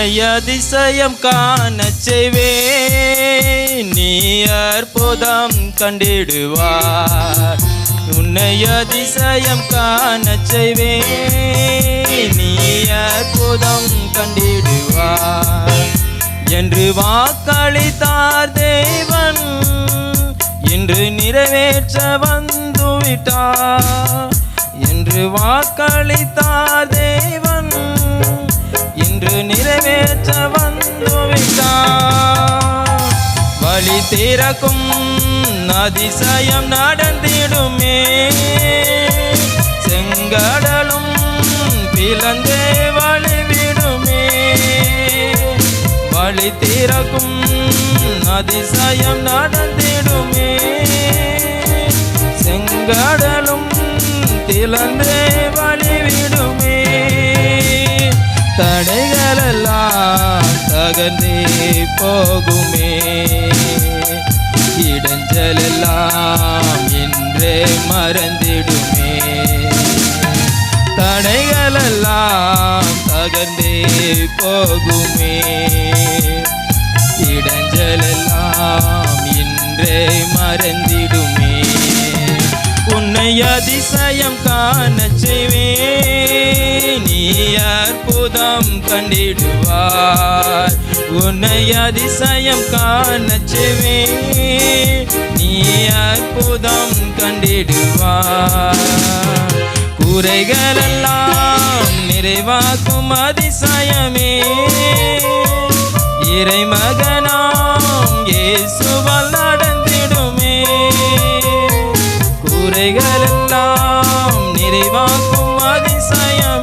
உன்னை அதிசயம் காண செய்வே நீ அற்புதம் கண்டிடுவார். உன்னை அதிசயம் காண செய்வே நீ அற்புதம் கண்டிடுவார். என்று வாக்களித்தார் தேவன். இன்று நிறைவேற்ற வந்துவிட்டார். என்று வாக்களித்தார் தேவன். நிறைவேற்ற வந்துவிட்டார். வழி திறக்கும் அதிசயம் நடந்திடுமே. செங்கடலும் பிளந்தே வழிவிடுமே. வழி திறக்கும் அதிசயம் நடந்திடுமே. செங்கடலும் திளந்தே வழி தடைகளெல்லாம் போகுமே. இடஞ்சலெல்லாம் இன்றே மறந்திடுமே. தடைகளெல்லாம் தகர்ந்தே போகுமே. இடஞ்சலெல்லாம் இன்றே மறந்திடுமே. உன்னை அதிசயம் காண செய்வே அற்புதம் கண்டிடுவார். உன்னை அதிசயம் காணச்சுவே நீ அற்புதம் கண்டிடுவார். குறைகளெல்லாம் நிறைவாக்கும் அதிசயமே. இறை மகனாம் இயேசுவால் நடந்திடுமே. குறைகளெல்லாம் நிறைவாக்கும் அதிசயமே.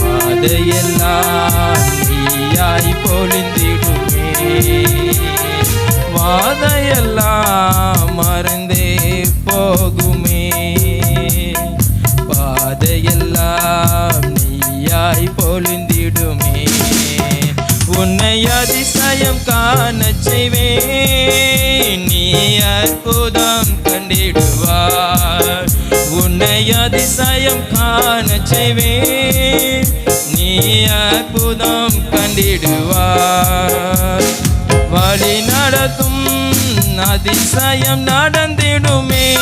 பாதையெல்லாம் நீயாய் பொழிந்திடுமே. வாதையெல்லாம் மறந்தே போகுமே. பாதையெல்லாம் நீயாய் பொழிந்திடுமே. உன்னை அதிசயம் காணச் செய்வே நீ அற்புதம் கண்டிடுவார் உன்னை அதிசயம் காண செய்வேன். நீ அற்புதம் கண்டிடுவார் வழி நடத்தும் அதிசயம் நடந்திடுமே.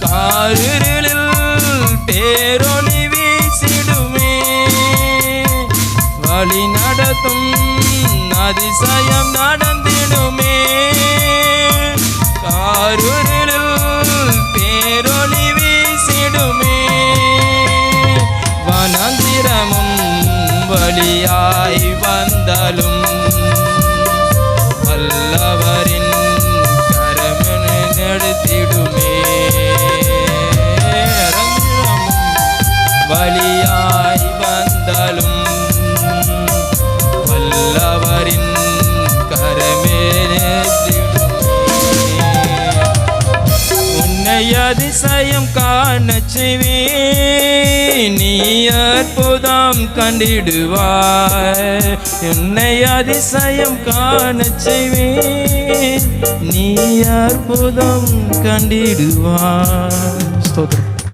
காரில் பேரொளி வீசிடுமே. வழி நடத்தும் அதிசயம் நடந்திடுமே. வழியாய் வந்தாலும் வல்லவரின் கரமென நடத்திடுமே. வழியாய் வந்தாலும் வல்லவரின் கரமே உன்னை அதிசயம் காண செய்வே நீ அற்புதம் கண்டிடுவாய். என்னை அதிசயம் காண செய்வேன். நீ அற்புதம் கண்டிடுவாய். ஸ்தோத்திரம்.